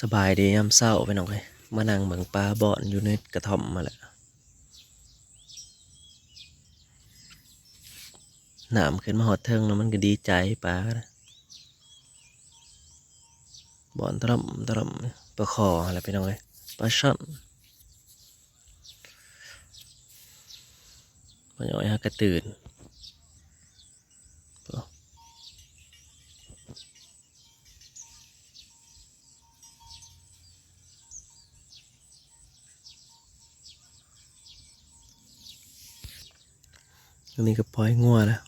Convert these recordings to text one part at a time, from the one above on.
สบายดียามเศร้าไปหน่อยมานั่งเบิ่งปลาบ่อนอยู่ในกระท่อมมาแหละหนามขึ้นมาหอดเทิงแล้วมันก็ดีใจปลาก็นะบอนตร่อมตร่อมปลาคออะไรไปหน่อยปลาช่อนปลาหน่อยฮะกระตื่น นนี้ก็ปล่อยงัวแล้ว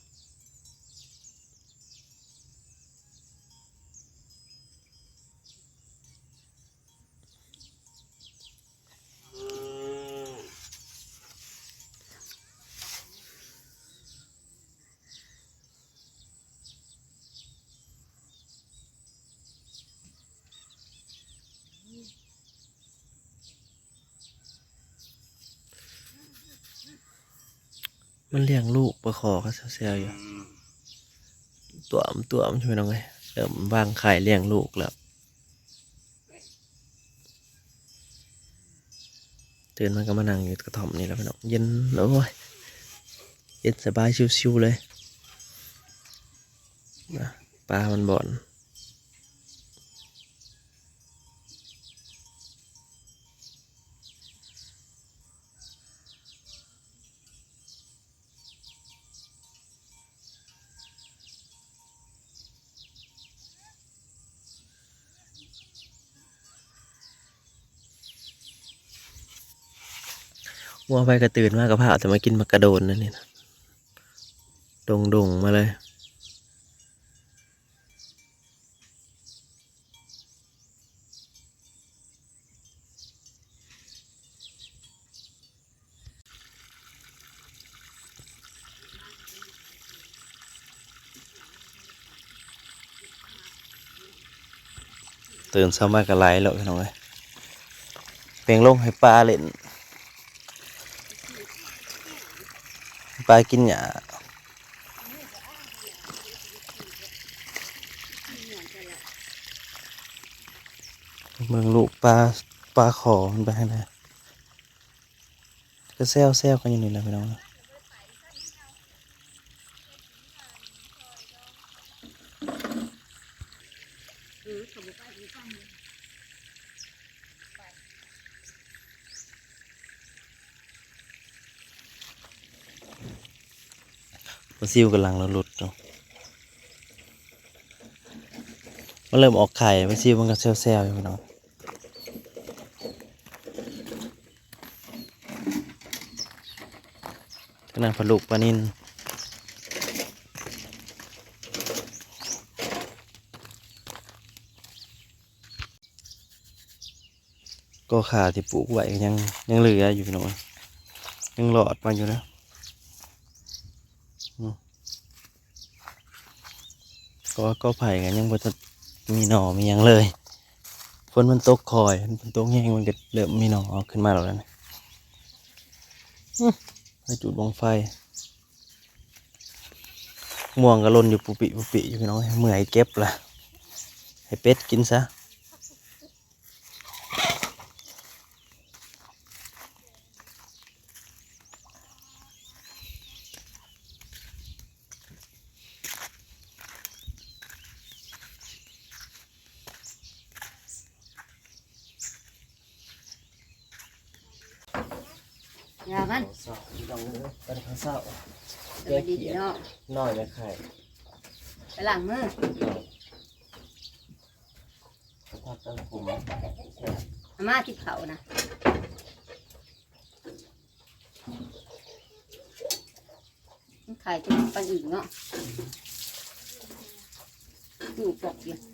มันเลี้ยงลูกปลาคอก็เซลล์อยู่ ตัวมตัวมนใช่ไหมน้องเอ้ยเริ่มวางไข่เลี้ยงลูกแล้ว ตื่นมาก็มานั่งอยู่กระท่อมนี่แล้วพี่น้องเย็นโอ้ยเย็นสบายชิวๆเลยนะปลามันบ่อน วัวไปก็ตื่นมากกับผ้าแต่มากินมากระโดนนั่นนี่นะดงดงมาเลย ตื่นเช้ามากก็ไหลแล้วพี่น้องเอ้ยเปลงลงให้ปลาเล่น ปลากินหญ้าเมืองลูกปลาปลาขอมันไปให้นะก็แซวแซวกันอยู่นี่แหละพี่น้อง ลาซิวกำลังเราหลุดเนาะมันเริ่มออกไข่ปลาซิวมันก็แซวแซวอยู่พี่น้องขนาดปลาลูกปลานินก็ขาที่ปลูกไว้ยังยังเหลืออยู่พี่น้องยังหลอดมาอยู่นะ ก็ก็ไผ่กันยังบ่มีหน่อมียังเลยฝนมันตกคอยฝนตกแห้งมันก็เริ่มมีหน่อขึ้นมาแล้วนะไปจุดบงไฟ ม่วงก็ล่นอยู่ปุปิปุปิอยู่พี่น้องเมื่อยเก็บละให้เป็ดกินซะ ย่ามันสอบลองเลยเป็นข้าวเศร้าสวัสดีพี่น้องน้อยไม่ไข่ไปล้างมือทอดตั้งผมอามาที่เขานะมันขายจนปันอื่นเนาะอยู่ปกอยู่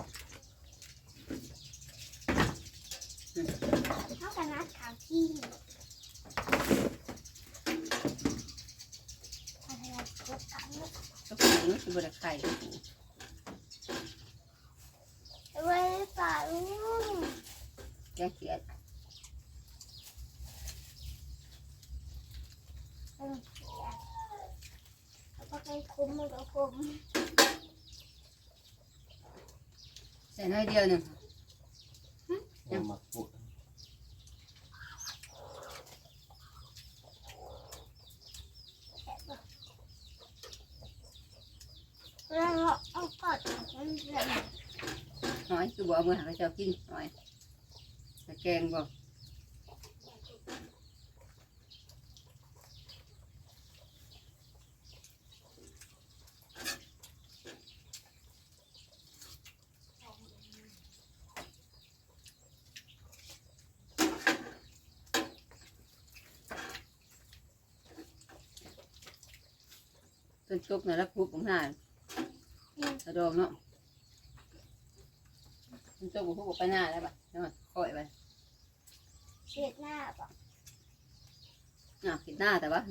เขาจะเก่าลืมเลยเขาวที่อะไรก็ทำก็คือมันคือบริไข่ไว้ป่าลุงแกงเขียดแล้วก็ไปคุ้มมันก็คุ้มใส่น้อยเดียวหนึ่ง ยังมักปวด แล้วเราเอากอดมันแบบ น้อยคือ บอกเอามือหากระเจ้ากินน้อยแต่แกงบอกต้นตกน่ะแล้วพุบของหน้าตะดองเนาะ ต้นตกพุบออกไปหน้าแล้วบ่ะเนาะค่อยไปเช็ดหน้าป่ะเนาะคิดหน้าแต่ว่า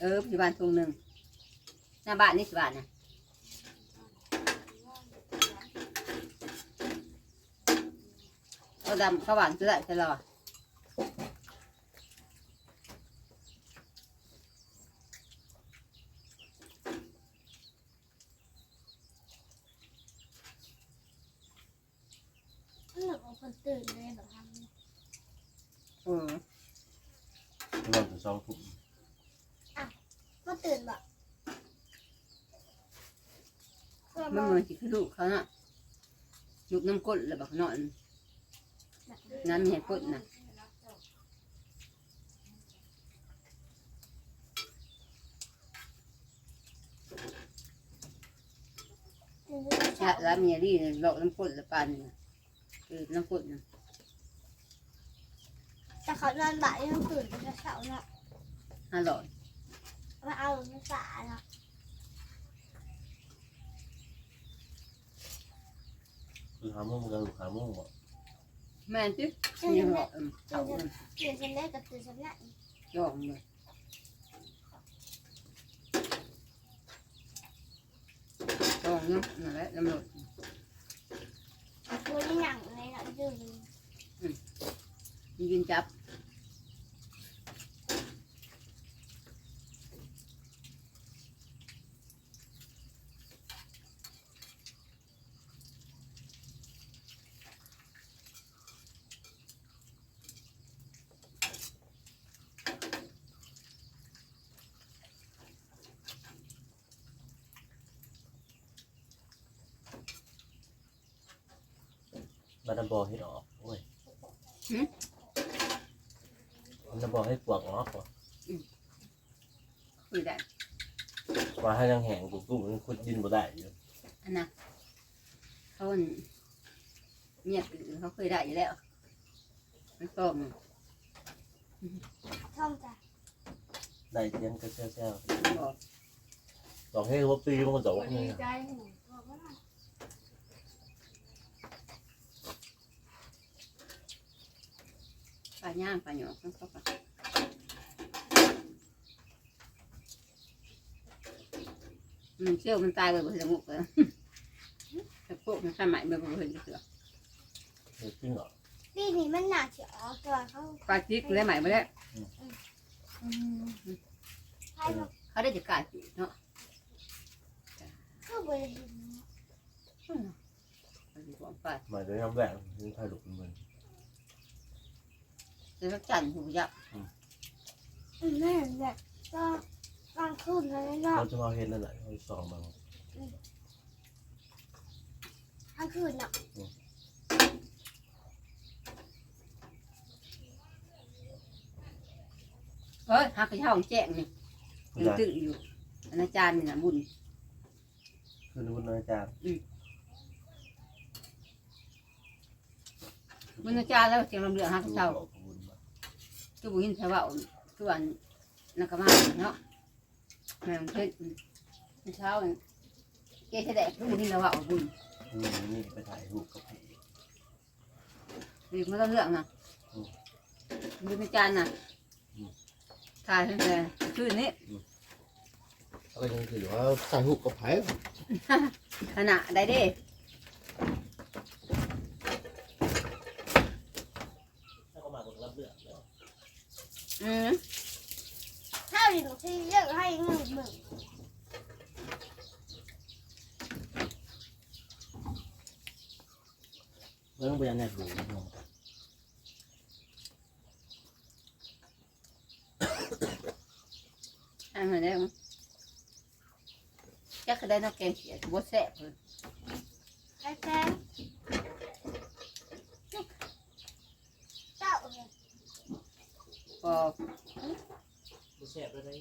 เออปัจจุบันทงหนึ่งหน้าบ้านนี่สิบาทนะเขาดำเขาหวานซื้อได้ใช่หรอ หนูเป็น คนตื่นเลยแบบทำเออเราจะซ้อมทุกก็ตื่นแบบก็มันมาเหมือนสิคือลูกเขาน่ะลูกน้ำก้นแล้วบักนอน น้ำเห็ดก้นน่ะตื่นชะแล้วเมียรี่เนี่ยเลาะน้ำก้นละปานนี่คื อน้ำก้นน่ะแต่เขานอนบ่ายยังตื่นเป็นเช้าเนาะห้าร้อยมาเอาภาษาเนาะคือหาโมงกันหาโมงบ่แม่นจิตื่นมีฉันเหได้าะเอิ่มเขาเอิ่มตื่นฉันได้กับตื่นฉันได้ยอมเลยยอมเนาะนั่นแหละน้ำรดตัวนี้หนัง เยเนาะยืนยืนจับ นดาบอให้ออกโอ้ยบันดาบอให้ปวกออกบ่คุยได้ว่าให้ยังแห้งกูกูมันคุดดินบ่ได้อยู่อันน่ะเขาอันเมียตื่นเขาเคยได้อยู่แล้วมันต้มท่องจ้ะได้เทียนก็แซ่บบอกๆสองให้ว่าปีมันก็ดอกนี่ใจหูบอกว่าปลา ย่างปลาหยอกต้องเข้าไปมันเชี่ยวมันตายไปบ่เห็นสงบเลยแต่พวกมันสมัยมันบ่เห็นเสือเฮ็ดจริงเหรอปีนี้มันหนักเสียอ๋อตัวเขาปลาจิกเลยใหม่มาแล้วให้แบบเขาได้จากกาจุเนาะก็บริสุทธิ์มันมีความปลาห มายถึงยามแรกมันถ่ายรูปมันจะรักจันหูยักษ์แม่แบบก็กลางคืนเลยเนาะเขาจะมาเห็นนั่นแหละเขาส่องบางกลางคืนเนาะเอ้ยหักกระเช่าของแจ้งนี่ยังตื่นอยู่อาจารย์นี่นะบุญคือรู้นะอาจารย์บุญอาจารย์แล้วเสียงลำเรือหักกระเช่า ขอบคุณมากคือบุญใช่ว่าคือวันนักมาเนาะแม่งเพชรเช้าเกศแดกคือบุญเราว่าบุญอืมนี่ไปถ่ายรูปกับพี่อีกมันก็เรื่องนะดูในจานน่ะถ่ายให้แฟนคืนนี้แล้วก็ยังถือว่าใส่หุบกับไผ่ขนาดได้เด้ แล้วก็มาเบิ่งรับเลือกแล้ว อืมถ้าอยู่ที่เยอะให้หนึ่งหนึ่งแล้วต้องไปอันแนบดูนะน้องอันมาได้มั้งจักก็ได้นอกแกงเขียดบดแซ่บเลย แค่แค่เจ้าเนี่ย พอบ่แซ่บเลย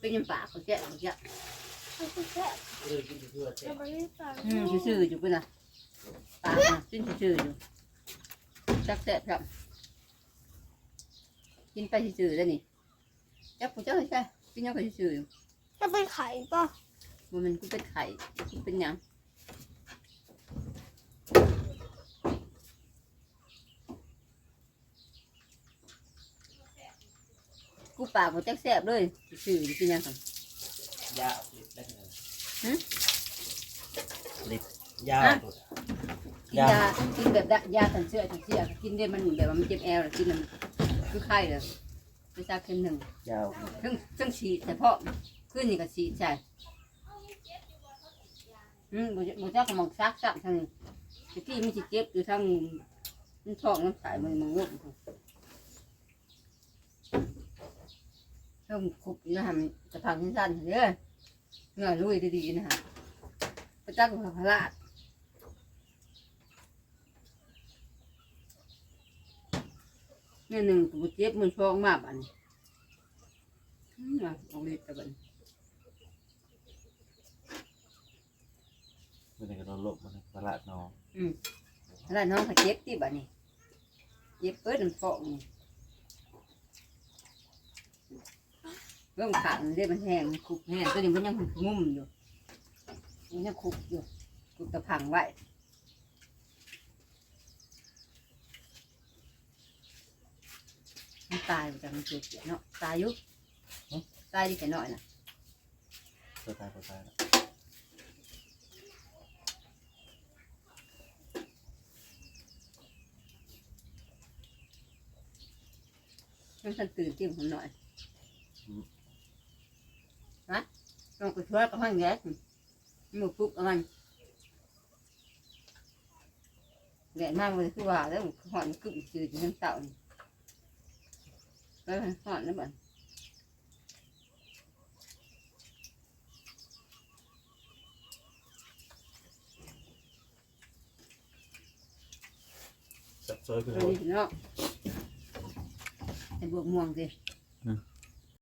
เป็นยังปากเขาแซ่บเขาแซ่บเขาคือแค่เลยกินเพื่อแซ่จะบไปที่ต่างอืมซื่อๆอยู่ปุ่นน่ะปากน่ะซื่อซื่อๆอยู่จักแซ่บครับกินไปซื่อๆแล้วนี่จักผู้เจ้าใช่กินยังไปซื่อๆอยู่จะเป็นไข่ป่ะว่ามันกูเป็นไข่กูเป็นหยัง กูปากมันจักแซ่บเลยซื่อๆอยู่กินหยังครับยาเอาลิดได้ขนาดหึลิดยาอะเอากินยากินแบบดะยาสันเชื่อสันเชื่อกินได้มันแบบว่ามันเจ็บแอลแล้วกินแล้วมันคือไข้เลยไปซาเข็มหนึ่งยาเอาทั้งทั้งฉีดแต่เพาะขึ้นนี่ก็ฉีดใช่อืมบุบุเจ้าก็มองซักซักทางนี้ตะกี้มันสิเจ็บอยู่ทางมันท้องมันสายมันมันงุบ เพิ่มคุบอยู่นะฮะมันกระถางสั้นๆเด้อเงยลุยดีๆนะฮะพระเจ้าก็พระราชเนี่ยหนึ่งตัวเจ็บมันฟองมากอันนี้อืมเอาเอาเลยตะบันมันก็โดนลบมันประหลาดน้องแล้วน้องเขาเจ็บที่บ้านนี่เจ็บเปิดมันฟองนี่ รื่องขังเด้มันแห้งมันคุกแห้งตัวนี้มันยังงุ่มอยู่มันยังคุกอยู่คุกตะพังไว้มันตายไปจากมันเกิดเสียเนาะตายอยู่ตายดีแค่น้อยนะตัวตายตัวตายแล้วมันทันตื่นจิ้มผมหน่อยฮะ ลองไปช่วยกับห้องแก๊สหมูปุ๊กเอามันแหลมมากเลย